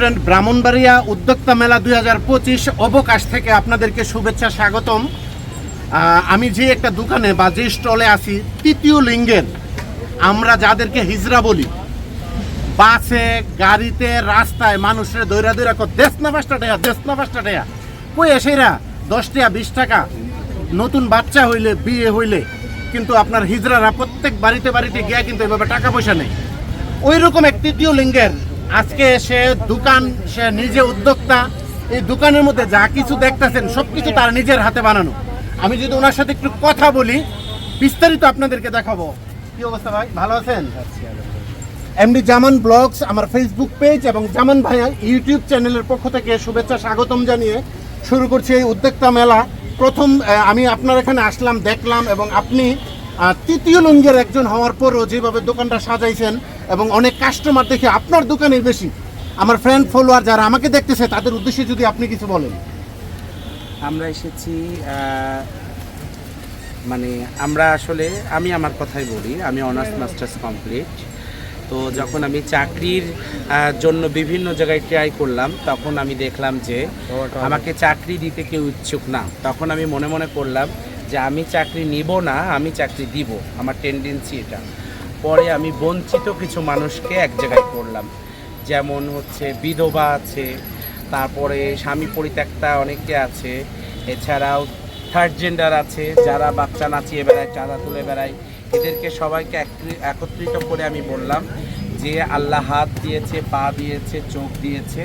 Restaurant Brahmanbaria উদ্যোক্তা মেলা দুই হাজার পঁচিশ অবকাশ থেকে আপনাদেরকে শুভেচ্ছা স্বাগতম। আমি যে একটা দোকানে বা যে স্টলে আছি, তৃতীয় লিঙ্গের, আমরা যাদেরকে হিজরা বলি, বাসে, গাড়িতে, রাস্তায় মানুষের দৈরা দৈরা কর, দেশ না পাঁচটা টাকা দেশ না পাঁচটা টাকা কই এসেরা? দশ টাকা, বিশ টাকা। নতুন বাচ্চা হইলে, বিয়ে হইলে, কিন্তু আপনার হিজরারা প্রত্যেক বাড়িতে বাড়িতে গিয়া কিন্তু এভাবে টাকা পয়সা নেই। ওই রকম এক তৃতীয় লিঙ্গের আজকে সে দোকান, সে নিজে উদ্যোক্তা। এই দোকানের মধ্যে যা কিছু দেখতেছেন সব কিছু তার নিজের হাতে বানানো। আমি যদি ওনার সাথে একটু কথা বলি, বিস্তারিত আপনাদেরকে দেখাবো। কি অবস্থা ভাই? ভালো আছেন? এমডি জামান ব্লগস, আমার ফেসবুক পেজ এবং জামান ভাইয়া ইউটিউব চ্যানেলের পক্ষ থেকে শুভেচ্ছা, স্বাগতম জানিয়ে শুরু করছি এই উদ্যোক্তা মেলা। প্রথম আমি আপনার এখানে আসলাম, দেখলাম এবং আপনি তৃতীয় লুঙ্গের একজন হওয়ার পরও যেভাবে দোকানটা সাজাইছেন এবং অনেক কাস্টমার দেখে আপনার দোকানের বেশি। আমার ফ্রেন্ড ফলোয়ার যারা আমাকে দেখতেছে, তাদের উদ্দেশ্যে যদি আপনি কিছু বলেন। আমরা এসেছি মানে আমরা আসলে, আমি আমার কথাই বলি, আমি অনার্স মাস্টার্স কমপ্লিট তো যখন আমি চাকরির জন্য বিভিন্ন জায়গায় ট্রাই করলাম, তখন আমি দেখলাম যে আমাকে চাকরি দিতে কেউ ইচ্ছুক না। তখন আমি মনে মনে করলাম যে আমি চাকরি নিব না, আমি চাকরি দিব। আমার টেন্ডেন্সি এটা। পরে আমি বঞ্চিত কিছু মানুষকে এক জায়গায় করলাম। যেমন হচ্ছে বিধবা আছে, তারপরে স্বামী পরিত্যক্তা অনেকে আছে, এছাড়াও থার্ড জেন্ডার আছে, যারা বাচ্চা নাচিয়ে বেড়ায়, চাঁদা তুলে বেড়ায়। এদেরকে সবাইকে একত্রিত করে আমি বললাম যে, আল্লাহ হাত দিয়েছে, পা দিয়েছে, চোখ দিয়েছে,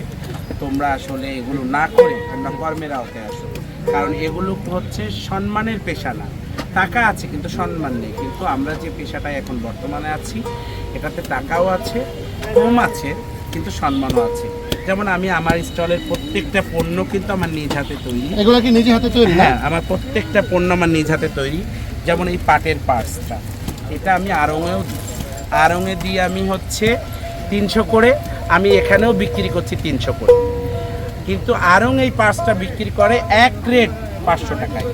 তোমরা আসলে এগুলো না করে তোমরা কর্মের আওতায় আসো। কারণ এগুলো হচ্ছে সম্মানের পেশা না। টাকা আছে কিন্তু সম্মান নেই। কিন্তু আমরা যে পেশাটায় এখন বর্তমানে আছি এটাতে টাকাও আছে কম আছে কিন্তু সম্মানও আছে। যেমন আমি আমার স্টলের প্রত্যেকটা পণ্য কিন্তু আমার নিজ হাতে তৈরি। এগুলো কি নিজে হাতে তৈরি হ্যাঁ আমার প্রত্যেকটা পণ্য আমার নিজ হাতে তৈরি। যেমন এই পাটের পার্সটা এটা আমি আড়ঙেও দিই আড়ঙে দিয়ে আমি হচ্ছে তিনশো করে আমি এখানেও বিক্রি করছি তিনশো করে। কিন্তু আড়ং এই পার্সটা বিক্রি করে এক রেট পাঁচশো টাকায়।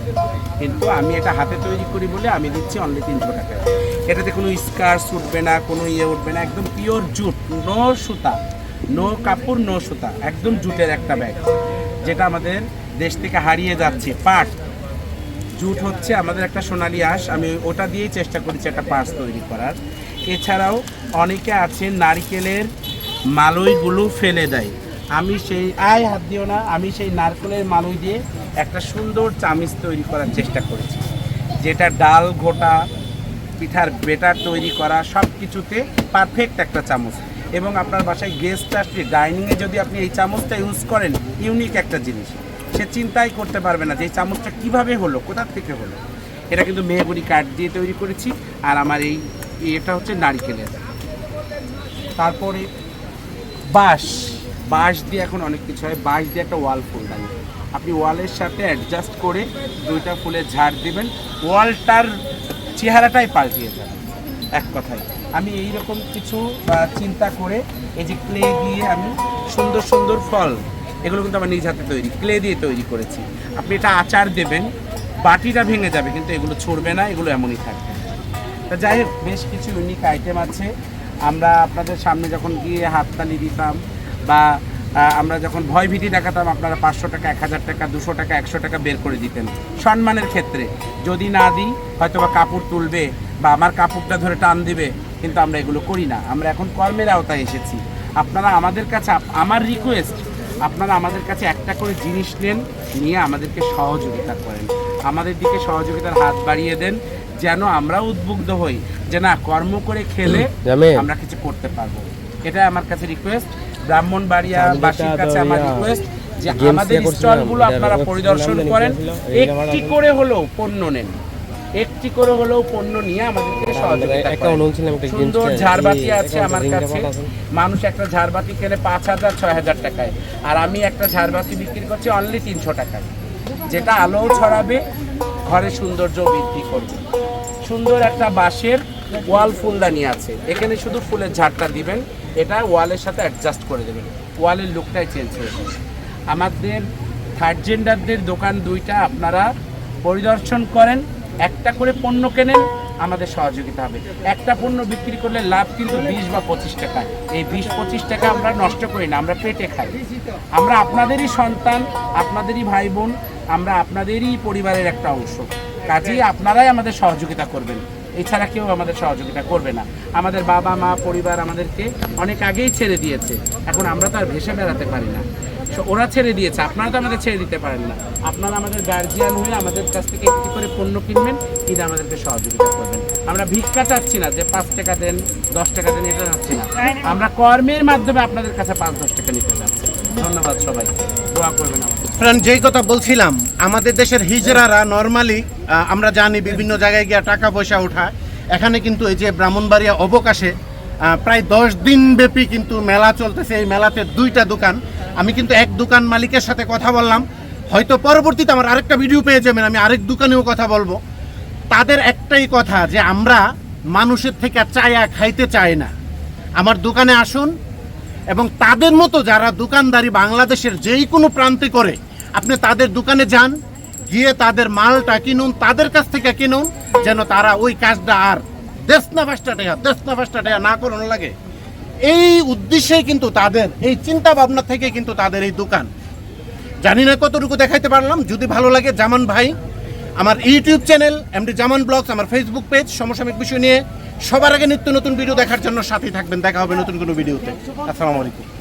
কিন্তু আমি এটা হাতে তৈরি করি বলে আমি দিচ্ছি অনলি তিনশো টাকায়। এটাতে কোনো স্কার্স উঠবে না, কোনো ইয়ে উঠবে না, একদম পিওর জুট নো সুতা নো কাপড় নো সুতা, একদম জুটের একটা ব্যাগ যেটা আমাদের দেশ থেকে হারিয়ে যাচ্ছে। পাট জুট হচ্ছে আমাদের একটা সোনালি আঁশ, আমি ওটা দিয়েই চেষ্টা করেছি একটা পার্স তৈরি করার। এছাড়াও অনেকে আছে নারকেলের মালইগুলো ফেলে দেয়। আমি সেই, আয় হাত দিও না, আমি সেই নারকেলের মালই দিয়ে একটা সুন্দর চামিচ তৈরি করার চেষ্টা করেছি। যেটা ডাল, ঘোটা, পিঠার বেটার তৈরি করা সব কিছুতে পারফেক্ট একটা চামচ। এবং আপনার বাসায় গেস্ট আসলে ডাইনিংয়ে যদি আপনি এই চামচটা ইউজ করেন ইউনিক একটা জিনিস। সে চিন্তাই করতে পারবে না যে এই চামচটা কীভাবে হলো, কোথা থেকে হলো। এটা কিন্তু মেহগুড়ি কাঠ দিয়ে তৈরি করেছি, আর আমার এই এটা হচ্ছে নারকেলের। তারপরে বাঁশ। বাঁশ দিয়ে এখন অনেক কিছু হয়। বাঁশ দিয়ে একটা ওয়াল ফুল দেন আপনি ওয়ালের সাথে অ্যাডজাস্ট করে দুইটা ফুলের ঝাড় দিবেন। ওয়ালটার চেহারাটাই পাল্টিয়ে যাবে। এক কথায়। আমি এই রকম কিছু চিন্তা করে এই যে ক্লে দিয়ে আমি সুন্দর সুন্দর ফল, এগুলো কিন্তু আমার নিজ হাতে তৈরি। ক্লে দিয়ে তৈরি করেছি। আপনি এটা আচার দেবেন, বাটিটা ভেঙে যাবে, কিন্তু এগুলো ছড়বে না, এগুলো এমনই থাকবে। তা যাই হোক, বেশ কিছু ইউনিক আইটেম আছে। আমরা আপনাদের সামনে যখন গিয়ে হাততালি দিতাম বা আমরা যখন ভয় ভীতি দেখাতাম আপনারা পাঁচশো টাকা এক হাজার টাকা দুশো টাকা একশো টাকা বের করে দিতেন। সম্মানের ক্ষেত্রে। যদি না দিই হয়তো বা কাপড় তুলবে বা আমার কাপড়টা ধরে টান দিবে কিন্তু আমরা এগুলো করি না। আমরা এখন কর্মের আওতায় এসেছি। আপনারা আমাদের কাছে আমার রিকোয়েস্ট আপনারা আমাদের কাছে একটা করে জিনিস নেন নিয়ে আমাদেরকে সহযোগিতা করেন। আমাদের দিকে সহযোগিতার হাত বাড়িয়ে দেন যেন আমরা উদ্বুদ্ধ হই যে না কর্ম করে খেলে আমরা কিছু করতে পারব। এটা আমার কাছে রিকোয়েস্ট ব্রাহ্মণবাড়িয়া বাসীর কাছে আমার রিকোয়েস্ট যে আমাদের ইয়ে স্টলগুলো আপনারা পরিদর্শন করেন। একটি করে হলেও পণ্য নেন। একটি করে হলেও পণ্য নিয়ে আমাদেরকে সহযোগিতা করেন। সুন্দর ঝাড়বাতি আছে আমার কাছে। মানুষ একটা ঝাড়বাতি কেনে পাঁচ হাজার ছয় হাজার টাকায়। আর আমি একটা ঝাড়বাতি বিক্রি করছি অনলি তিনশো টাকায়। যেটা আলোও ছড়াবে ঘরে সৌন্দর্য বৃদ্ধি করবে। সুন্দর একটা বাঁশের ওয়াল ফুলদানি আছে। এখানে শুধু ফুলের ঝাড়টা দিবেন, এটা ওয়ালের সাথে অ্যাডজাস্ট করে দেবেন। ওয়ালের লুকটাই চেঞ্জ হয়ে যাবে। আমাদের থার্ড জেন্ডারদের দোকান দুইটা আপনারা পরিদর্শন করেন, একটা করে পণ্য কেনেন, আমাদের সহযোগিতা হবে। একটা পণ্য বিক্রি করলে লাভ কিন্তু বিশ বা পঁচিশ টাকা। এই বিশ, পঁচিশ টাকা আমরা নষ্ট করি না, আমরা পেটে খাই। আমরা আপনাদেরই সন্তান, আপনাদেরই ভাই বোন আমরা আপনাদেরই পরিবারের একটা অংশ। কাজেই আপনারাই আমাদের সহযোগিতা করবেন। এছাড়া কেউ আমাদের সহযোগিতা করবে না। আমাদের বাবা, মা, পরিবার আমাদেরকে অনেক আগেই ছেড়ে দিয়েছে। এখন আমরা তো আর ভেসে বেড়াতে পারি না। ওরা ছেড়ে দিয়েছে, আপনারা তো আমাদের ছেড়ে দিতে পারেন না। আপনারা আমাদের গার্জিয়ান হয়ে আমাদের কাছ থেকে একটি করে পণ্য কিনবেন কিনে আমাদেরকে সহযোগিতা করবেন। আমরা ভিক্ষা চাচ্ছি না যে পাঁচ টাকা দেন, দশ টাকা দেন, এটা চাচ্ছি না। আমরা কর্মের মাধ্যমে আপনাদের কাছে পাঁচ, দশ টাকা নিতে চাচ্ছি। ধন্যবাদ সবাই দোয়া করবেন আমাদের। যেই কথা বলছিলাম, আমাদের দেশের হিজরারা নর্মালি আমরা জানি বিভিন্ন জায়গায় গিয়ে টাকা পয়সা ওঠায় এখানে কিন্তু এই যে ব্রাহ্মণবাড়িয়া অবকাশে প্রায় দশ দিন ব্যাপী কিন্তু মেলা চলতেছে। এই মেলাতে দুইটা দোকান। আমি কিন্তু এক দোকান মালিকের সাথে কথা বললাম। হয়তো পরবর্তীতে আমার আরেকটা ভিডিও পেয়ে যাবেন, আমি আরেক দোকানেও কথা বলব। তাদের একটাই কথা যে আমরা মানুষের থেকে চায়া খাইতে চাই না। আমার দোকানে আসুন এবং তাদের মতো যারা দোকানদারি বাংলাদেশের যেই কোনো প্রান্তে করে, আপনি তাদের দোকানে যান। গিয়ে তাদের মালটা কিনুন, তাদের কাছ থেকে কিনুন, যেন তারা ওই কাজটা আর দেশনা পাঁচটা টাকা দেশনা পাঁচটা টাকা না করানো লাগে। এই উদ্দেশ্যে কিন্তু তাদের, এই চিন্তা ভাবনা থেকে কিন্তু তাদের এই দোকান। জানি না কতটুকু দেখাইতে পারলাম, যদি ভালো লাগে জামান ভাই, আমার YouTube channel, MD Zaman blogs, আমার ফেসবুক পেজ সমসাময়িক বিষয় নিয়ে সবার আগে নিত্য নতুন ভিডিও দেখার জন্য সাথেই থাকবেন। দেখা হবে নতুন কোনো ভিডিওতে আসসালামু আলাইকুম।